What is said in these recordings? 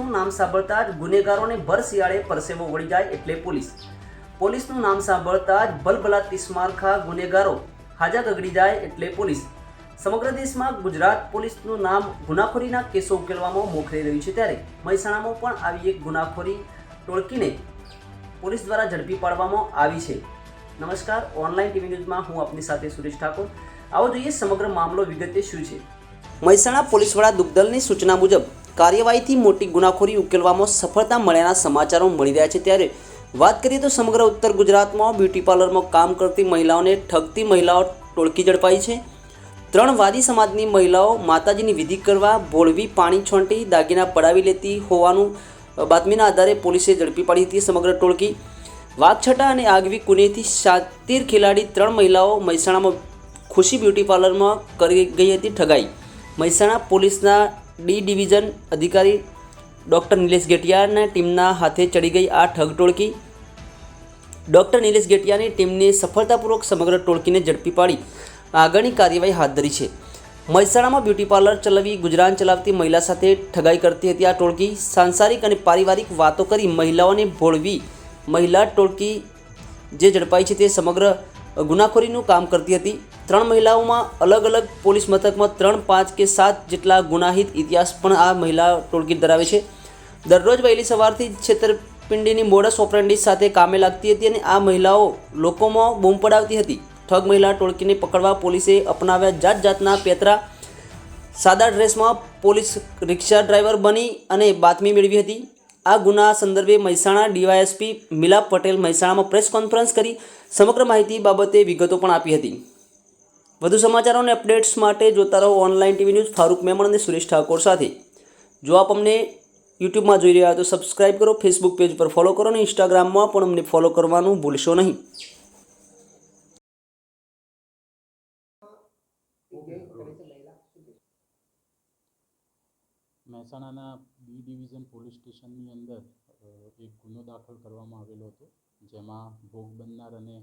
પોલીસનું નામ સાંભળતા જ ગુનેગારોને ભર શિયાળે પરસેવો વળી જાય એટલે પોલીસ. પોલીસનું નામ સાંભળતા જ બલબલા તિસ્મારખા ગુનેગારો હાજા ગગડી જાય એટલે પોલીસ. સમગ્ર દેશમાં ગુજરાત પોલીસનું નામ ગુનાખોરીના કેસો ઉકેલવામાં મોખરે રહ્યું છે ત્યારે મહેસાણામાં પણ આવી એક ગુનાખોરી ટોળકીને પોલીસ દ્વારા ઝડપી પાડવામાં આવી છે. નમસ્કાર, ઓનલાઈન ટીવી ન્યૂઝમાં હું આપની સાથે સુરેશ ઠાકોર. આવો જોઈએ સમગ્ર મામલો વિગતે શું છે. મહેસાણા પોલીસ વડા દુગ્દલની સૂચના મુજબ કાર્યવાહીથી મોટી ગુનાખોરી ઉકેલવામાં સફળતા મળ્યાના સમાચારો મળી રહ્યા છે. ત્યારે વાત કરીએ તો સમગ્ર ઉત્તર ગુજરાતમાં બ્યુટી પાર્લરમાં કામ કરતી મહિલાઓને ઠગતી મહિલાઓ ટોળકી ઝડપાઈ છે. ત્રણ વાદી સમાજની મહિલાઓ માતાજીની વિધિ કરવા ભોળવી, પાણી છોંટી, દાગીના પડાવી લેતી હોવાનું બાતમીના આધારે પોલીસે ઝડપી પાડી હતી સમગ્ર ટોળકી. વાઘછટા અને આગવી કુનેથી શાતીર ખેલાડી ત્રણ મહિલાઓ મહેસાણામાં ખુશી બ્યુટી પાર્લરમાં કરી ગઈ હતી ઠગાઈ. મહેસાણા પોલીસના ડી ડિવિઝન અધિકારી ડૉક્ટર નિલેશ ગેટિયાના ટીમના હાથે ચડી ગઈ આ ઠગ ટોળકી. ડૉક્ટર નિલેશ ગેટિયાની ટીમને સફળતાપૂર્વક સમગ્ર ટોળકીને ઝડપી પાડી. આગળની કાર્યવાહી હાથ ધરી છે. મહેસાણામાં બ્યુટી પાર્લર ચલાવી ગુજરાન ચલાવતી મહિલા સાથે ઠગાઈ કરતી હતી આ ટોળકી. સાંસારિક અને પારિવારિક વાતો કરી મહિલાઓને ભોળવી મહિલા ટોળકી જે ઝડપાઈ છે તે સમગ્ર ગુનાખોરીનું કામ કરતી હતી. ત્રણ મહિલાઓમાં અલગ અલગ પોલીસ મથકમાં ત્રણ, પાંચ કે સાત જેટલા ગુનાહિત ઇતિહાસ પણ આ મહિલા ટોળકી ધરાવે છે. દરરોજ વહેલી સવારથી છેતરપિંડીની મોડસ ઓપરેન્ડી સાથે કામે લાગતી હતી અને આ મહિલાઓ લોકોમાં બૂમ પડાવતી હતી. ઠગ મહિલા ટોળકીને પકડવા પોલીસે અપનાવ્યા જાત જાતના પેતરા, સાદા ડ્રેસમાં પોલીસ રિક્ષા ડ્રાઈવર બની અને બાતમી મેળવી હતી. આ ગુના સંદર્ભે મહેસાણા ડીવાયએસપી મિલા પટેલ મહેસાણામાં પ્રેસ કોન્ફરન્સ કરી સમગ્ર માહિતી બાબતે વિગતો પણ આપી હતી. વધુ સમાચારો અને અપડેટ્સ માટે જોતા રહો online TV news Farooq Memon અને સુરેશ ઠાકોર સાથે. જો આપ અમને યુટ્યુબમાં જોઈ રહ્યા તો સબસ્ક્રાઈબ કરો, ફેસબુક પેજ પર ફોલો કરો અને ઇન્સ્ટાગ્રામમાં પણ અમને ફોલો કરવાનું ભૂલશો નહીં. મહેસાણાના બી ડિવિઝન પોલીસ સ્ટેશનની અંદર એક ગુનો દાખલ કરવામાં આવેલો હતો. જેમાં ભોગ બનનાર અને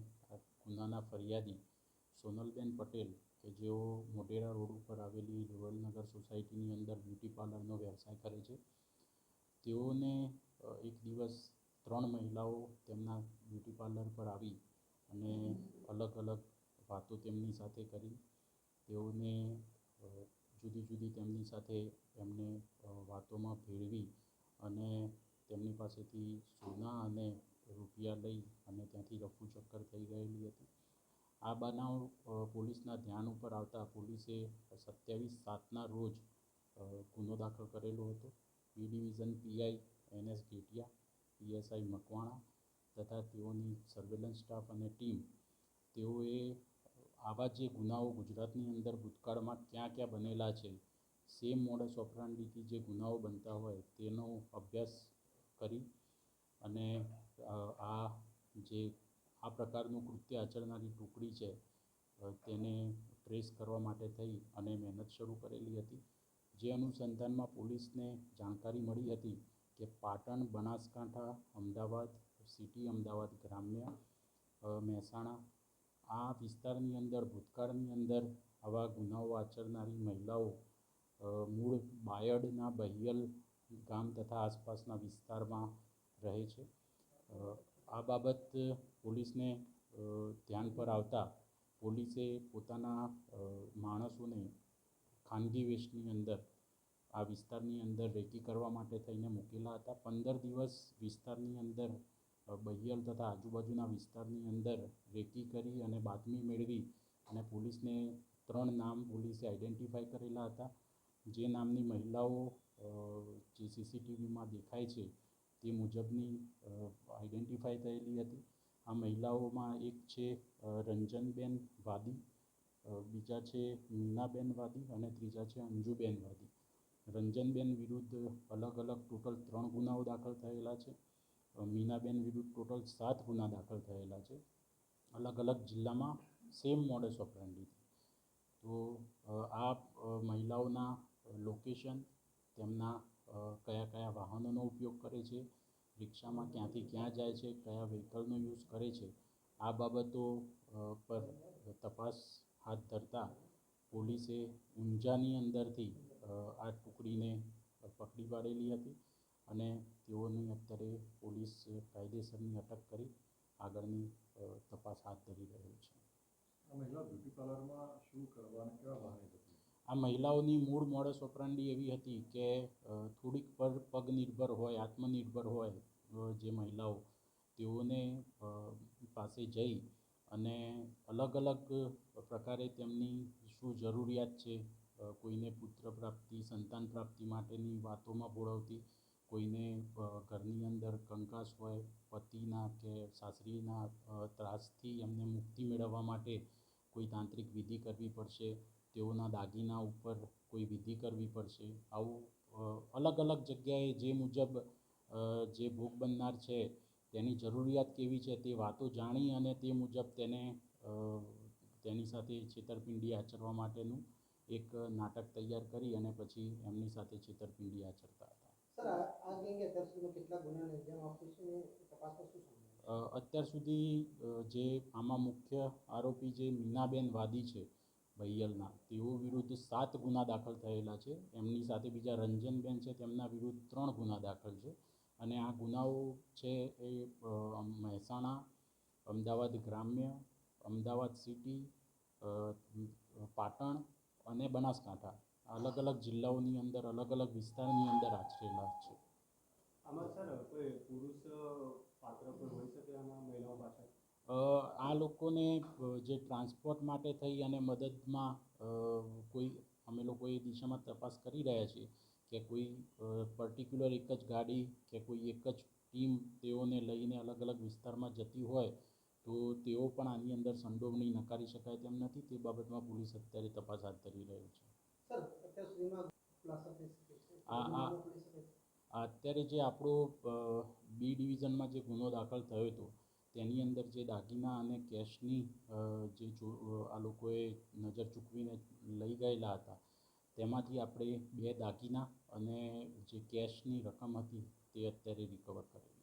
ગુનાના ફરિયાદી સોનલબેન પટેલ, કે જેઓ મોઢેરા રોડ ઉપર આવેલી રોયલનગર સોસાયટીની અંદર બ્યુટી પાર્લરનો વ્યવસાય કરે છે. તેઓને એક દિવસ ત્રણ મહિલાઓ તેમના બ્યુટી પાર્લર પર આવી અને અલગ અલગ વાતો તેમની સાથે કરી. તેઓને જુદી જુદી તેમની સાથે એમને વાતોમાં ભેળવી અને તેમની પાસેથી સોના અને રૂપિયા લઈ અને ત્યાંથી રફુ ચક્કર થઈ ગયેલી હતી. આ બનાવ પોલીસના ધ્યાન ઉપર આવતા પોલીસે સત્યાવીસ સાતના રોજ ગુનો દાખલ કરેલો હતો. B division PI N S Getiya PSI Makwana તથા તેઓની સર્વેલન્સ સ્ટાફ અને ટીમ. તેઓએ આવા જે ગુનાઓ ગુજરાતની અંદર ભૂતકાળમાં ક્યાં ક્યાં બનેલા છે, સેમ મોડસ ઓપરાંડીથી જે ગુનાઓ બનતા હોય તેનો અભ્યાસ કરી અને જે આ પ્રકારનું કૃત્ય આચરનારી ટુકડી છે તેને ટ્રેસ કરવા માટે થઈ અને મહેનત શરૂ કરેલી હતી. જે અનુસંધાનમાં પોલીસને જાણકારી મળી હતી કે પાટણ બનાસકાંઠા અમદાવાદ સિટી અમદાવાદ ગ્રામ્ય મહેસાણા, આ વિસ્તારની અંદર, ભૂતકાળની અંદર આવા ગુનાઓ આચરનારી મહિલાઓ મૂળ બાયડના બહિયલ ગામ તથા આસપાસના વિસ્તારમાં રહે છે. આ બાબત પોલીસને ધ્યાન પર આવતા પોલીસે પોતાના માણસોને ખાનગી વેશની અંદર, આ વિસ્તારની અંદર રેકી કરવા માટે થઈને મૂકેલા હતા. પંદર દિવસ વિસ્તારની અંદર બહિયલ તથા આજુબાજુના વિસ્તારની અંદર રેકી કરી અને બાતમી મેળવી અને પોલીસને ત્રણ નામ પોલીસે આઈડેન્ટિફાઈ કરેલા હતા. જે નામની મહિલાઓ જે સીસીટીવીમાં દેખાય છે તે મુજબની આઈડેન્ટિફાઈ થયેલી હતી. આ મહિલાઓમાં એક છે રંજનબેન વાદી બીજા છે, મીનાબેન વાદી અને ત્રીજા છે, અંજુબેન વાદી. રંજનબેન વિરુદ્ધ અલગ અલગ ટોટલ ત્રણ ગુનાઓ દાખલ થયેલા છે. મીનાબેન વિરુદ્ધ ટોટલ સાત ગુના દાખલ થયેલા છે. અલગ અલગ જિલ્લામાં સેમ મોડેસ ઓપરેન્ડી તો આ મહિલાઓના લોકેશન તેમના કયા કયા વાહનોનો ઉપયોગ કરે છે, રિક્ષામાં ક્યાંથી ક્યાં જાય છે, કયા વ્હીકલનો યુઝ કરે છે, આ બાબતો પર તપાસ હાથ ધરતા પોલીસે ઊંઝાની અંદરથી આ ટુકડીને પકડી પાડેલી હતી અને તેઓની અત્યારે પોલીસ કાયદેસરની અટક કરી આગળની તપાસ હાથ ધરી રહ્યું છે. મહિલા બ્યુટી પાર્લરમાં શું કરવા કેવા બહાને આ મહિલાઓની મૂળ મોડસ ઓપરાંડી એવી હતી કે થોડીક પર પગ નિર્ભર હોય, આત્મનિર્ભર હોય જે મહિલાઓ તેઓને પાસે જઈ અને અલગ અલગ પ્રકારે તેમની શું જરૂરિયાત છે કોઈને પુત્ર પ્રાપ્તિ, સંતાન પ્રાપ્તિ માટેની વાતોમાં બોળવતી કોઈને ઘરની અંદર કંકાસ હોય, પતિના કે સાસરીના ત્રાસથી એમને મુક્તિ મેળવવા માટે કોઈ તાંત્રિક વિધિ કરવી પડશે તેઓના દાગીના ઉપર કોઈ વિધિ કરવી પડશે. આવું અલગ અલગ જગ્યાએ જે મુજબ જે ભોગ બનનાર છે તેની જરૂરિયાત કેવી છે તે વાતો જાણી અને તે મુજબ તેને તેની સાથે છેતરપિંડી આચરવા માટેનું એક નાટક તૈયાર કરી અને પછી એમની સાથે છેતરપિંડી આચરતા હતા. અત્યાર સુધી જે આમાં મુખ્ય આરોપી જે મીનાબેન વાદી છે બૈયલના તેઓ વિરુદ્ધ સાત ગુના દાખલ થયેલા છે. એમની સાથે બીજા રંજનબેન છે, તેમના વિરુદ્ધ ત્રણ ગુના દાખલ છે. અને આ ગુનાઓ છે એ મહેસાણા, અમદાવાદ ગ્રામ્ય, અમદાવાદ સિટી પાટણ અને બનાસકાંઠા. અલગ અલગ જિલ્લાઓની અંદર અલગ અલગ વિસ્તારની અંદર આચરેલા છે. આમાં સર કોઈ પુરુષ પાત્ર પણ હોઈ શકે આમાં મહિલાઓ પાછળ? આ લોકોને જે ટ્રાન્સપોર્ટ માટે થઈ અને મદદમાં કોઈ અમે લોકો એ દિશામાં તપાસ કરી રહ્યા છીએ કે કોઈ પર્ટિક્યુલર એક જ ગાડી કે કોઈ એક જ ટીમ તેઓને લઈને અલગ અલગ વિસ્તારમાં જતી હોય તો તેઓ પણ આની અંદર સંડોવણી નકારી શકાય તેમ નથી. તે બાબતમાં પોલીસ અત્યારે તપાસ હાથ ધરી રહ્યું છે. અત્યારે જે આપણો બી ડિવિઝનમાં જે ગુનો દાખલ થયો હતો તેની અંદર જે દાગીના અને કેશની જે આ લોકોએ નજર ચૂકવીને લઈ ગયેલા હતા, તેમાંથી આપણે બે દાગીના અને જે કેશની રકમ હતી તે અત્યારે રિકવર કરેલી.